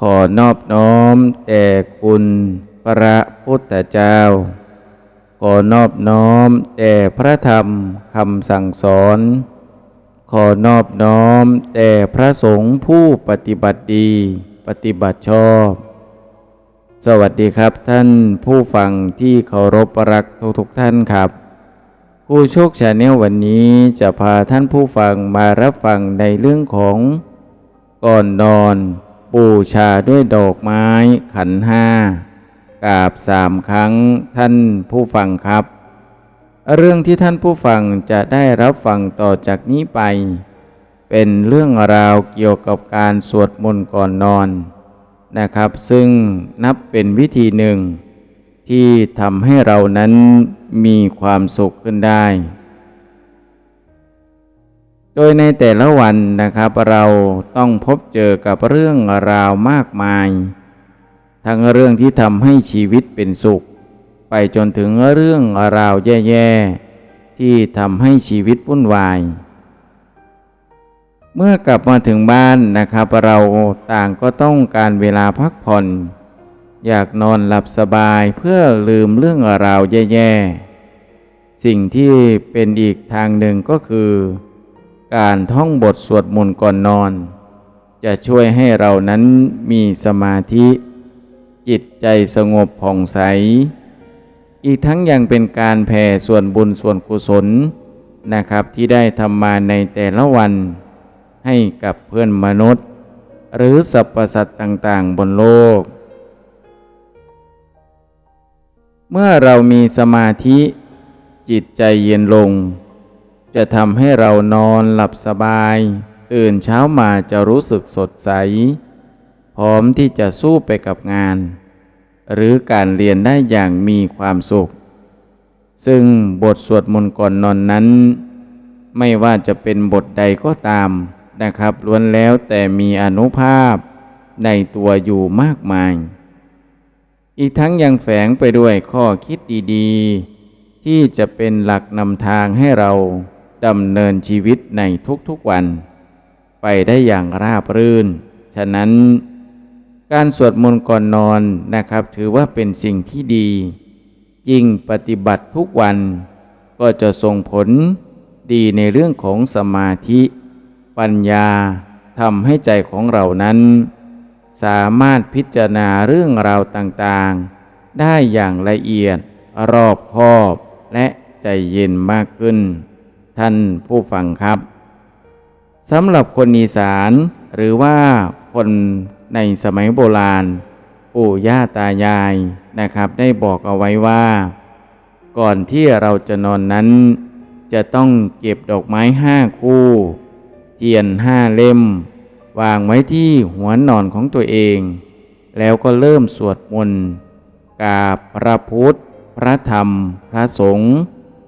ขอนอบน้อมแต่คุณพระพุทธเจ้า ขอนอบน้อมแต่พระธรรมคำสั่งสอน ขอนอบน้อมแต่พระสงฆ์ผู้ปฏิบัติดี ปฏิบัติชอบ สวัสดีครับท่านผู้ฟังที่เคารพรักทุกทุกท่านครับครูโชคชาแนลวันนี้จะพาท่านผู้ฟังมารับฟังในเรื่องของก่อนนอน บูชาด้วยดอกไม้ขันห้ากราบสามครั้งท่านผู้ฟังครับ เรื่องที่ท่านผู้ฟังจะได้รับฟังต่อจากนี้ไป เป็นเรื่องราวเกี่ยวกับการสวดมนต์ก่อนนอนนะครับ ซึ่งนับเป็นวิธีหนึ่งที่ทำให้เรานั้นมีความสุขขึ้นได้ โดยในแต่ละวันนะครับเราต้องพบเจอกับเรื่องราวมากมาย ทั้งเรื่องที่ทำให้ชีวิตเป็นสุข ไปจนถึงเรื่องราวแย่ๆ ที่ทำให้ชีวิตวุ่นวาย เมื่อกลับมาถึงบ้านนะครับเราต่างก็ต้องการเวลาพักผ่อน อยากนอนหลับสบายเพื่อลืมเรื่องราวแย่ๆ สิ่งที่เป็นอีกทางหนึ่งก็คือ การท่องบทสวดมนต์ก่อนนอน จะช่วยให้เรานั้นมีสมาธิ จิตใจสงบผ่องใส อีกทั้งยังเป็นการแผ่ส่วนบุญส่วนกุศลนะครับที่ได้ทำมาในแต่ละวัน ให้กับเพื่อนมนุษย์ หรือสรรพสัตว์ต่างๆ บนโลก เมื่อเรามีสมาธิ จิตใจเย็นลง จะทำให้เรานอนหลับสบาย ตื่นเช้ามาจะรู้สึกสดใส พร้อมที่จะสู้ไปกับงาน หรือการเรียนได้อย่างมีความสุข ซึ่งบทสวดมนต์ก่อนนอนนั้น ไม่ว่าจะเป็นบทใดก็ตามนะครับล้วนแล้วแต่มีอนุภาพในตัวอยู่มากมาย อีกทั้งยังแฝงไปด้วยข้อคิดดีๆ ที่จะเป็นหลักนำทางให้เรา ดำเนินชีวิตในทุกๆวัน ไปได้อย่างราบรื่น ฉะนั้น การสวดมนต์ก่อนนอนนะครับ ถือว่าเป็นสิ่งที่ดี ยิ่งปฏิบัติทุกวัน ก็จะส่งผลดีในเรื่องของสมาธิ ปัญญาทำให้ใจของเรานั้น สามารถพิจารณาเรื่องราวต่างๆ ได้อย่างละเอียดรอบคอบและใจเย็นมากขึ้น ท่านผู้ฟังครับสำหรับคนอีสานหรือว่าคนในสมัยโบราณ ปู่ย่าตายายนะครับ ได้บอกเอาไว้ว่า ก่อนที่เราจะนอนนั้น จะต้องเก็บดอกไม้ห้าคู่ เทียนห้าเล่ม วางไว้ที่หัวนอนของตัวเอง แล้วก็เริ่มสวดมนต์กราบพระพุทธ พระธรรม พระสงฆ์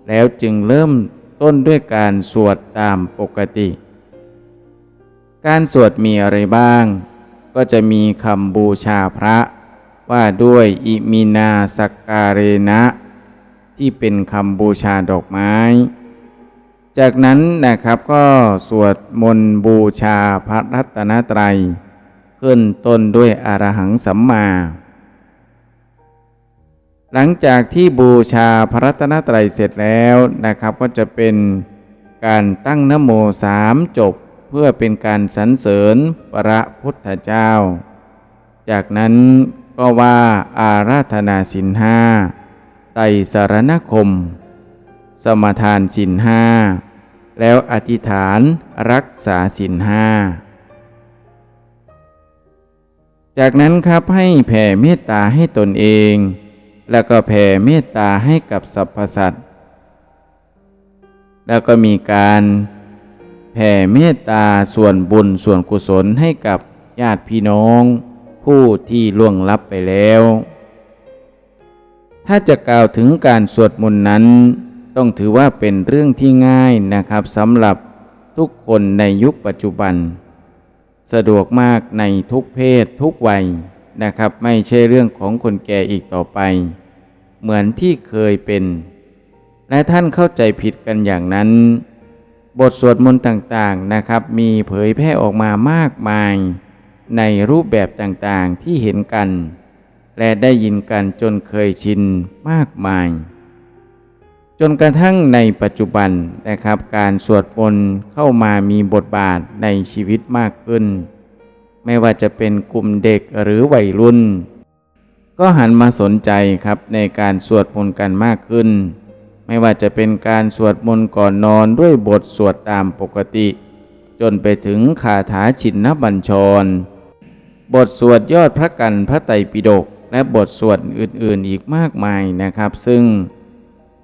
แล้วจึงเริ่ม ต้นด้วยการสวดตามปกติ การสวดมีอะไรบ้าง ก็จะมีคำบูชาพระ ว่าด้วยอิมินาสกการเรนะ ที่เป็นคำบูชาดอกไม้ จากนั้นนะครับก็สวดมนต์บูชาพระรัตนตรัย ขึ้นต้นด้วยอรหังสัมมา หลังจากที่บูชาพระรัตนตรัยเสร็จแล้วนะครับ ก็จะเป็นการตั้งนโมสามจบเพื่อเป็นการสรรเสริญพระพุทธเจ้า จากนั้นก็ว่าอาราธนาสินห้าไตรสารณคม สมทานสินห้าแล้วอธิษฐานรักษาสินห้าจากนั้นครับให้แผ่เมตตาให้ตนเอง แล้วก็แผ่เมตตาให้กับสรรพสัตว์ แล้วก็มีการแผ่เมตตาส่วนบุญส่วนกุศลให้กับญาติพี่น้อง ผู้ที่ล่วงลับไปแล้ว ถ้าจะกล่าวถึงการสวดมนต์นั้น ต้องถือว่าเป็นเรื่องที่ง่ายนะครับสำหรับทุกคนในยุคปัจจุบัน สะดวกมากในทุกเพศทุกวัย นะครับ ไม่ใช่เรื่องของคนแก่อีกต่อไป เหมือนที่เคยเป็น และท่านเข้าใจผิดกันอย่างนั้น บทสวดมนต์ต่างๆนะครับ มีเผยแพร่ออกมามากมาย ในรูปแบบต่างๆที่เห็นกัน และได้ยินกันจนเคยชินมากมาย จนกระทั่งในปัจจุบันนะครับ การสวดมนต์เข้ามามีบทบาทในชีวิตมากขึ้น ไม่ว่าจะเป็นกลุ่มเด็กหรือวัยรุ่น ก็หันมาสนใจครับในการสวดมนต์กันมากขึ้น ไม่ว่าจะเป็นการสวดมนต์ก่อนนอนด้วยบทสวดตามปกติ จนไปถึงคาถาชินนบัญชร บทสวดยอดพระกันพระไตรปิฎกและบทสวดอื่นๆอีกมากมายนะครับ ซึ่ง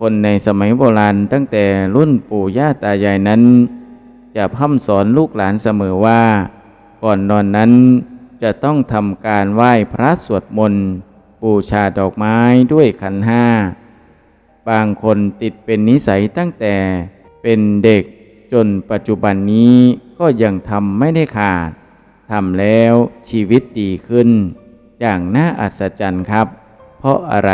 คนในสมัยโบราณตั้งแต่รุ่นปู่ย่าตายายนั้น จะพ่ำสอนลูกหลานเสมอว่า ก่อนนอนนั้น จะต้องทำการไหว้พระสวดมนต์บูชาดอกไม้ด้วยขันห้า บางคนติดเป็นนิสัยตั้งแต่เป็นเด็กจนปัจจุบันนี้ก็ยังทำไม่ได้ขาดทำแล้วชีวิตดีขึ้น อย่างน่าอัศจรรย์ครับ เพราะอะไร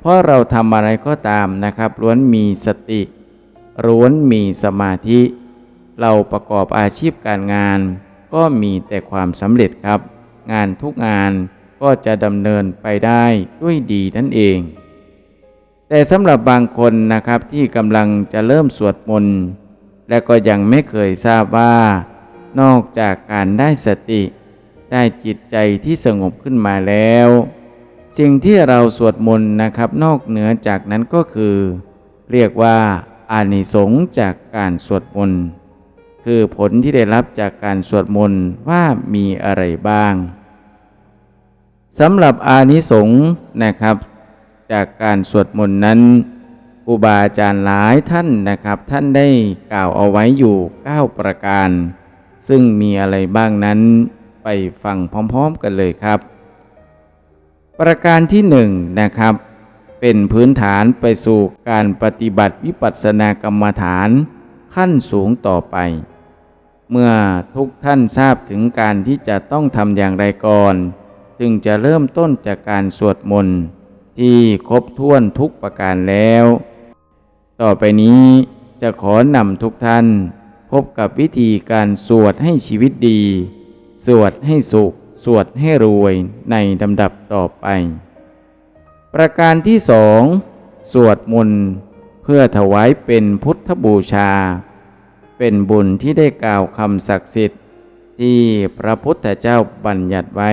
เพราะเราทำอะไรก็ตามนะครับล้วนมีสติล้วนมีสมาธิ เราประกอบอาชีพการงาน ก็มีแต่ความสำเร็จครับ งานทุกงานก็จะดำเนินไปได้ด้วยดีนั่นเอง แต่สำหรับบางคนนะครับที่กำลังจะเริ่มสวดมนต์และก็ยังไม่เคยทราบว่า นอกจากการได้สติ ได้จิตใจที่สงบขึ้นมาแล้ว สิ่งที่เราสวดมนต์นะครับ นอกเหนือจากนั้นก็คือ เรียกว่าอานิสงส์จากการสวดมนต์ คือผลที่ได้รับจากการสวดมนต์ว่ามีอะไรบ้างสำหรับอานิสงส์นะครับ จากการสวดมนต์นั้นครูบาอาจารย์หลายท่านนะครับ ท่านได้กล่าวเอาไว้อยู่ 9 ประการ ซึ่งมีอะไรบ้างนั้นไปฟังพร้อมๆกันเลยครับ ประการที่หนึ่งนะครับ เป็นพื้นฐานไปสู่การปฏิบัติวิปัสสนากรรมฐานขั้นสูงต่อไป เมื่อทุกท่านทราบถึงการที่จะต้องทำอย่างไรก่อน จึงจะเริ่มต้นจากการสวดมนต์ที่ครบถ้วนทุกประการแล้ว ต่อไปนี้จะขอนำทุกท่าน พบกับวิธีการสวดให้ชีวิตดี สวดให้สุข สวดให้รวยในลำดับต่อไป ประการที่สอง สวดมนต์เพื่อถวายเป็นพุทธบูชา เป็นบุญที่ได้กล่าวคำศักดิ์สิทธิ์ ที่พระพุทธเจ้าบัญญัติไว้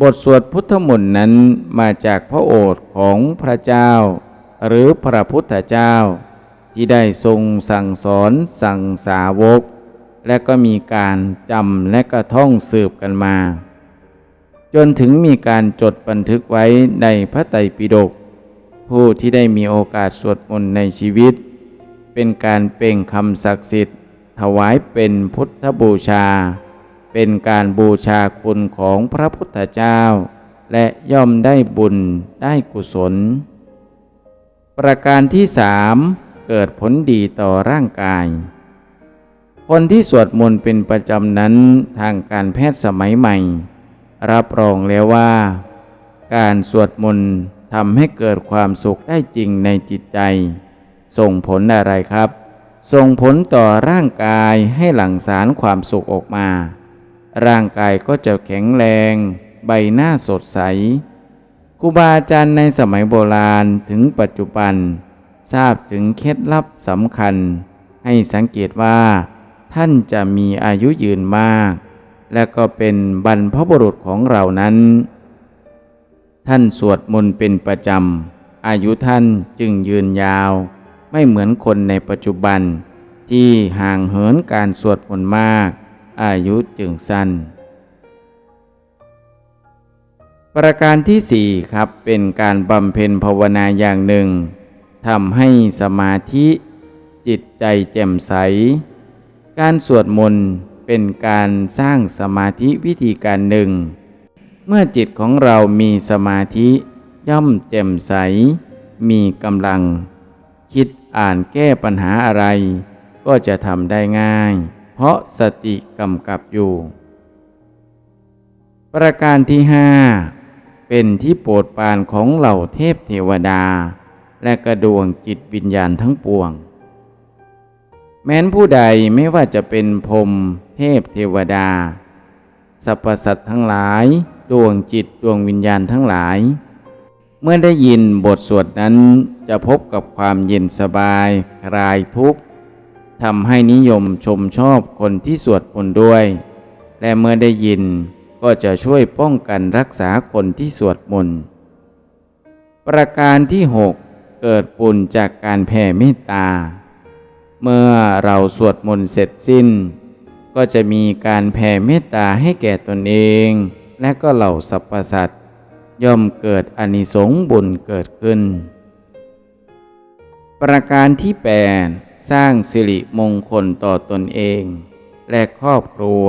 บทสวดพุทธมนต์นั้นมาจากพระโอษฐ์ของพระเจ้า หรือพระพุทธเจ้า ที่ได้ทรงสั่งสอนสั่งสาวก และก็มีการจำและก็ท่องสืบกันมา จนถึงมีการจดบันทึกไว้ในพระไตรปิฎกผู้ที่ได้มีโอกาสสวดมนต์ในชีวิต เป็นการเป่งคำศักดิ์สิทธิ์ ถวายเป็นพุทธบูชา เป็นการบูชาคุณของพระพุทธเจ้า และย่อมได้บุญได้กุศล ประการที่สามเกิดผลดีต่อร่างกาย คนที่สวดมนต์เป็นประจำนั้นทางการแพทย์สมัยใหม่ รับรองแล้วว่า การสวดมนต์ทำให้เกิดความสุขได้จริงในจิตใจ ส่งผลอะไรครับ ส่งผลต่อร่างกายให้หลั่งสารความสุขออกมา ร่างกายก็จะแข็งแรง ใบหน้าสดใสครูบาอาจารย์ในสมัยโบราณถึงปัจจุบัน ทราบถึงเคล็ดลับสำคัญ ให้สังเกตว่า ท่านจะมีอายุยืนมาก และก็เป็นบรรพบุรุษของเรานั้น ท่านสวดมนต์เป็นประจำ อายุท่านจึงยืนยาว ไม่เหมือนคนในปัจจุบัน ที่ห่างเหินการสวดมนต์มาก อายุจึงสั้น ประการที่สี่ครับเป็นการบำเพ็ญภาวนาอย่างหนึ่งทำให้สมาธิจิตใจแจ่มใส การสวดมนต์เป็นการสร้างสมาธิวิธีการหนึ่ง เมื่อจิตของเรามีสมาธิย่อมแจ่มใส มีกำลัง อ่านแก้ปัญหาอะไร ก็จะทำได้ง่าย เพราะสติกำกับอยู่ ประการที่ห้าเป็นที่โปรดปรานของเหล่าเทพเทวดา และกระดวงจิตวิญญาณทั้งปวง แม้นผู้ใดไม่ว่าจะเป็นพรมเทพเทวดาสรรพสัตว์ทั้งหลาย ดวงจิตดวงวิญญาณทั้งหลาย เมื่อได้ยินบทสวดนั้นจะพบกับความเย็นสบาย คลายทุกข์ทำให้นิยมชมชอบคนที่สวดมนต์ด้วย และเมื่อได้ยินก็จะช่วยป้องกันรักษาคนที่สวดมนต์ ประการที่ 6 เกิดปุญจากการแผ่เมตตา เมื่อเราสวดมนต์เสร็จสิ้น ก็จะมีการแผ่เมตตาให้แก่ตนเอง และก็เหล่าสรรพสัตว์ ย่อมเกิดอนิสงส์บุญเกิดขึ้น ประการที่ 8 สร้างสิริมงคลต่อตนเอง และครอบครัว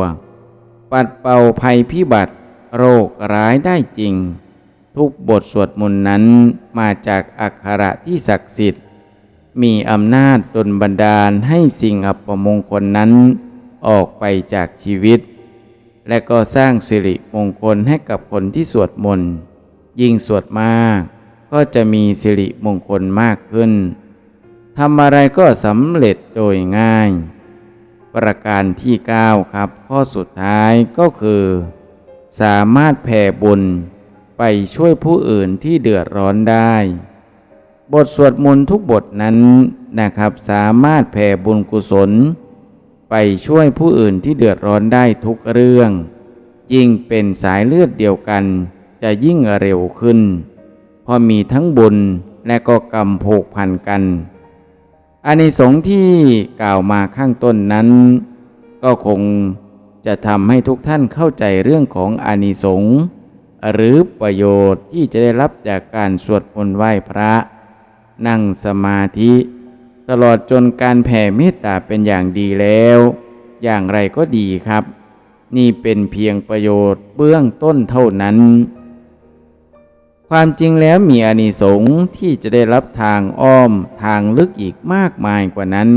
ปัดเป่าภัยพิบัติ โรคร้ายได้จริง ทุกบทสวดมนต์นั้นมาจากอักขระที่ศักดิ์สิทธิ์ มีอำนาจดลบันดาลให้สิ่งอัปมงคลนั้นออกไปจากชีวิตและก็สร้างสิริมงคลให้กับคนที่สวดมนต์ ยิ่งสวดมาก ก็จะมีสิริมงคลมากขึ้นทำอะไรก็สำเร็จโดยง่าย ประการที่ 9 ครับ ข้อสุดท้ายก็คือ สามารถแผ่บุญไปช่วยผู้อื่นที่เดือดร้อนได้ บทสวดมนต์ทุกบทนั้นนะครับสามารถแผ่บุญกุศล ไปช่วยผู้อื่นที่เดือดร้อนได้ทุกเรื่อง ยิ่งเป็นสายเลือดเดียวกัน จะยิ่งเร็วขึ้น เพราะมีทั้งบุญและก็กรรมผูกพันกันอานิสงส์ที่กล่าวมาข้างต้นนั้น ก็คงจะทำให้ทุกท่านเข้าใจเรื่องของอานิสงส์หรือประโยชน์ที่จะได้รับจากการสวดมนต์ไหว้พระ นั่งสมาธิ ตลอดจนการแผ่เมตตาเป็นอย่างดีแล้ว อย่างไรก็ดีครับ นี่เป็นเพียงประโยชน์เบื้องต้นเท่านั้น ความจริงแล้วมีอานิสงส์ที่จะได้รับทางอ้อมทางลึกอีกมากมายกว่านั้น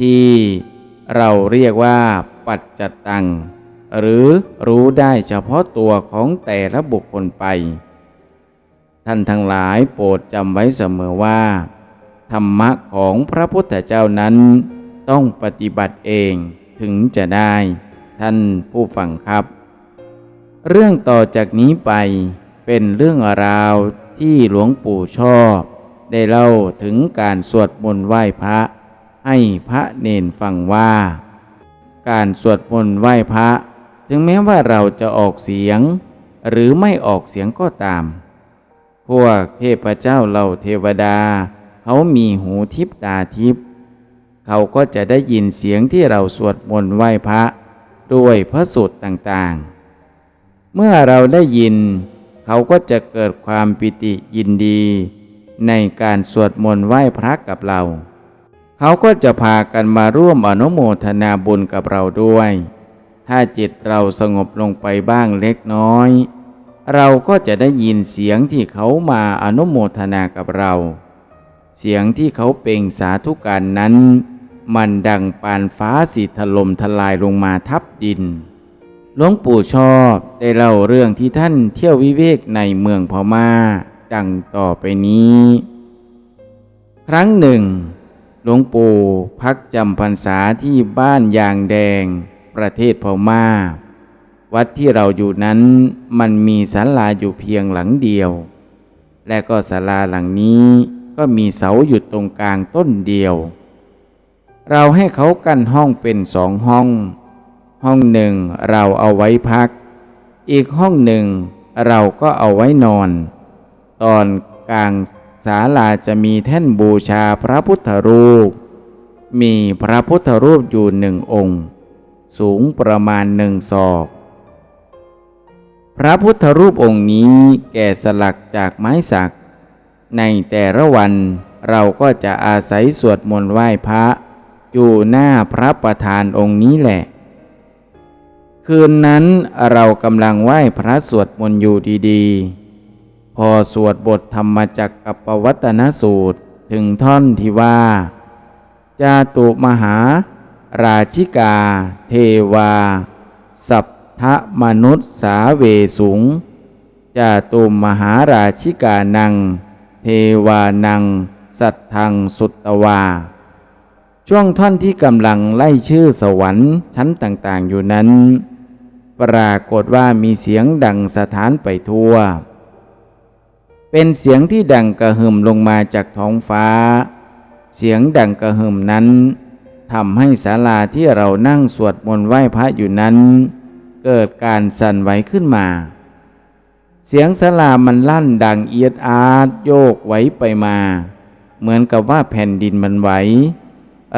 ที่เราเรียกว่าปัจจตัง หรือรู้ได้เฉพาะตัวของแต่ละบุคคลไป ท่านทั้งหลายโปรดจำไว้เสมอว่า ธรรมะของพระพุทธเจ้านั้นต้องปฏิบัติเองถึงจะได้ ท่านผู้ฟังครับ เรื่องต่อจากนี้ไป เป็นเรื่องราวที่หลวงปู่ชอบ ได้เล่าถึงการสวดมนต์ไหว้พระ ให้พระเนนฟังว่า การสวดมนต์ไหว้พระ ถึงแม้ว่าเราจะออกเสียง หรือไม่ออกเสียงก็ตาม พวกเทพเจ้าเหล่าเทวดา เขามีหูทิพตาทิพเขาก็จะได้ยินเสียงที่เราสวดมนต์ไหว้พระ ด้วยพระสูตรต่างๆ เมื่อเราได้ยิน เขาก็จะเกิดความปิติยินดี ในการสวดมนต์ไหว้พระกับเรา เขาก็จะพากันมาร่วมอนุโมทนาบุญกับเราด้วย ถ้าจิตเราสงบลงไปบ้างเล็กน้อย เราก็จะได้ยินเสียงที่เขามาอนุโมทนากับเรา เสียงที่เขาเป่งสาธุการนั้น มันดังปานฟ้าสีถล่มทลายลงมาทับดิน หลวงปู่ชอบได้เล่าเรื่องที่ท่านเที่ยววิเวกในเมืองพม่า ดังต่อไปนี้ ครั้งหนึ่ง หลวงปู่พักจำพรรษาที่บ้านยางแดง ประเทศพม่า วัดที่เราอยู่นั้นมันมีศาลาอยู่เพียงหลังเดียว และก็ศาลาหลังนี้ก็มีเสาอยู่ตรงกลางต้นเดียว เราให้เขากั้นห้องเป็นสองห้อง ห้องหนึ่งเราเอาไว้พัก อีกห้องหนึ่งเราก็เอาไว้นอน ตอนกลางศาลาจะมีแท่นบูชาพระพุทธรูป มีพระพุทธรูปอยู่หนึ่งองค์ สูงประมาณหนึ่งศอก พระพุทธรูปองค์นี้แก่สลักจากไม้สัก ในแต่ละวันเราก็จะอาศัยสวดมนต์ไหว้พระ อยู่หน้าพระประธานองค์นี้แหละ คืนนั้นเรากำลังไหว้พระสวดมนต์อยู่ดีๆ พอสวดบทธรรมจักกับปวัตนสูตรถึงท่อนที่ว่า จาตุมหา ราชิกา เทวา สัพทะมนุษย์สาเวสุง จาตุมหาราชิกานัง เทวานัง สัตทังสุตตวา ช่วงท่อนที่กำลังไล่ชื่อสวรรค์ชั้นต่างๆอยู่นั้น ปรากฏว่ามีเสียงดังสถานไปทั่ว เป็นเสียงที่ดังกระหึ่มลงมาจากท้องฟ้า เสียงดังกระหึ่มนั้นทำให้ศาลาที่เรานั่งสวดมนต์ไหว้พระอยู่นั้น เกิดการสั่นไหวขึ้นมา เสียงศาลามันลั่นดังเอียดอาร์โยกไหวไปมา เหมือนกับว่าแผ่นดินมันไหว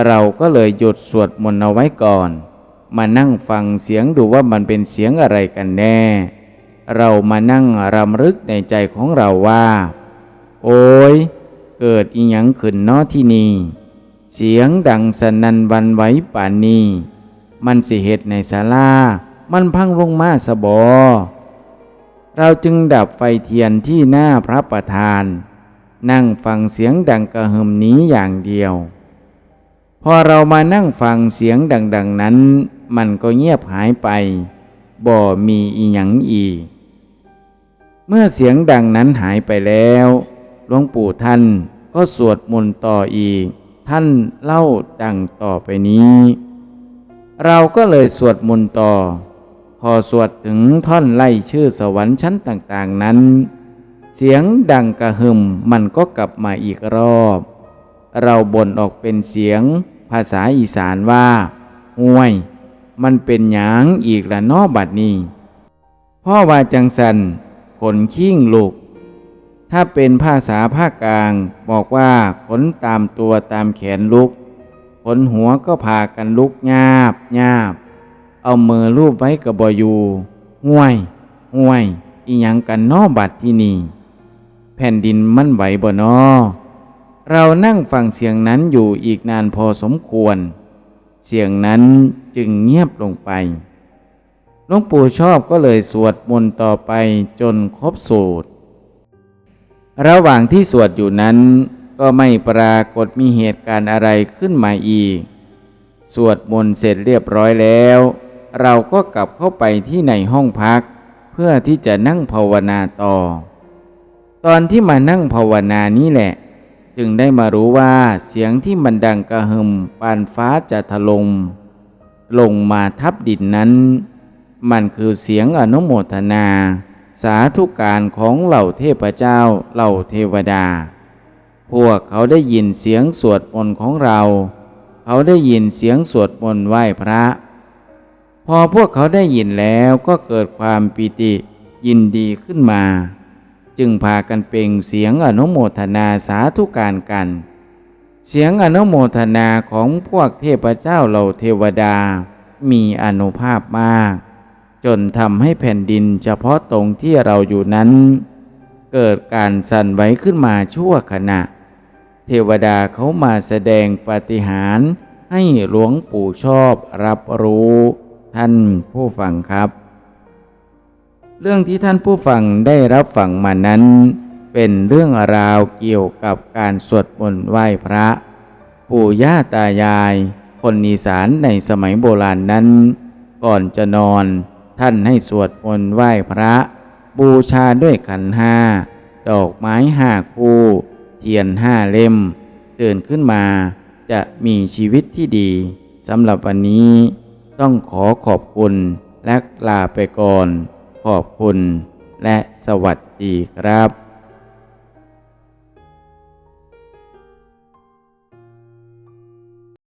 เราก็เลยหยุดสวดมนต์เอาไว้ก่อน มานั่งฟังเสียงดูว่ามันเป็นเสียงอะไรกันแน่ เรามานั่งรำลึกในใจของเราว่า โอ้ย เกิดอีหยังขึ้นนอที่นี่ เสียงดังสนั่นวันไหวป่านนี้มันสิเหตุในศาลา มันพังลงมาสบอ เราจึงดับไฟเทียนที่หน้าพระประธาน นั่งฟังเสียงดังกระหึ่มนี้อย่างเดียว พอเรามานั่งฟังเสียงดัง ๆนั้น มันก็เงียบหายไป บ่มีอีหยังอีก เมื่อเสียงดังนั้นหายไปแล้ว หลวงปู่ท่านก็สวดมนต์ต่ออีก ท่านเล่าดังต่อไปนี้ เราก็เลยสวดมนต์ต่อ พอสวดถึงท่อนไล่ชื่อสวรรค์ชั้นต่างๆนั้น เสียงดังกระหึ่มมันก็กลับมาอีกรอบ เราบ่นออกเป็นเสียงภาษาอีสานว่าห่วย มันเป็นหยางอีกละนอบัดนี้พ่อว่าจังสันขนขิ้งลูก ถ้าเป็นภาษาภาคกลาง บอกว่าขนตามตัวตามแขนลุก ขนหัวก็พากันลุกญาบญาบ เอามือลูบไว้กับบอยู่ห่วยห่วย อีหยังกันนอบัดที่นี่แผ่นดินมันไหวบ่นอ เรานั่งฟังเสียงนั้นอยู่อีกนานพอสมควร เสียงนั้น จึงเงียบลงไปหลวงปู่ชอบก็เลยสวดมนต์ต่อไปจนครบสูตร ระหว่างที่สวดอยู่นั้น ก็ไม่ปรากฏมีเหตุการณ์อะไรขึ้นมาอีก สวดมนต์เสร็จเรียบร้อยแล้ว เราก็กลับเข้าไปที่ในห้องพัก เพื่อที่จะนั่งภาวนาต่อ ตอนที่มานั่งภาวนานี้แหละ จึงได้มารู้ว่าเสียงที่มันดังกระหึ่มปานฟ้าจะถลง ลงมาทับดินนั้น มันคือเสียงอนุโมทนา สาธุการของเหล่าเทพเจ้าเหล่าเทวดา พวกเขาได้ยินเสียงสวดมนต์ของเรา เขาได้ยินเสียงสวดมนต์ไหว้พระ พอพวกเขาได้ยินแล้วก็เกิดความปิติยินดีขึ้นมา จึงพากันเป่งเสียงอนุโมทนาสาธุการกัน เสียงอนุโมทนาของพวกเทพเจ้าเหล่าเทวดา มีอนุภาพมาก จนทำให้แผ่นดินเฉพาะตรงที่เราอยู่นั้น เกิดการสั่นไหวขึ้นมาชั่วขณะ เทวดาเขามาแสดงปาฏิหาริย์ให้หลวงปู่ชอบรับรู้ ท่านผู้ฟังครับ เรื่องที่ท่านผู้ฟังได้รับฟังมานั้น เป็นเรื่องราวเกี่ยวกับการสวดมนต์ไหว้พระ ปู่ย่าตายาย คนอีสานในสมัยโบราณนั้น ก่อนจะนอนท่านให้สวดมนต์ไหว้พระ บูชาด้วยขันห้า ดอกไม้ห้าคู่ เทียนห้าเล่ม ตื่นขึ้นมาจะมีชีวิตที่ดีสำหรับวันนี้ต้องขอขอบคุณและลาไปก่อน ขอบคุณและสวัสดีครับ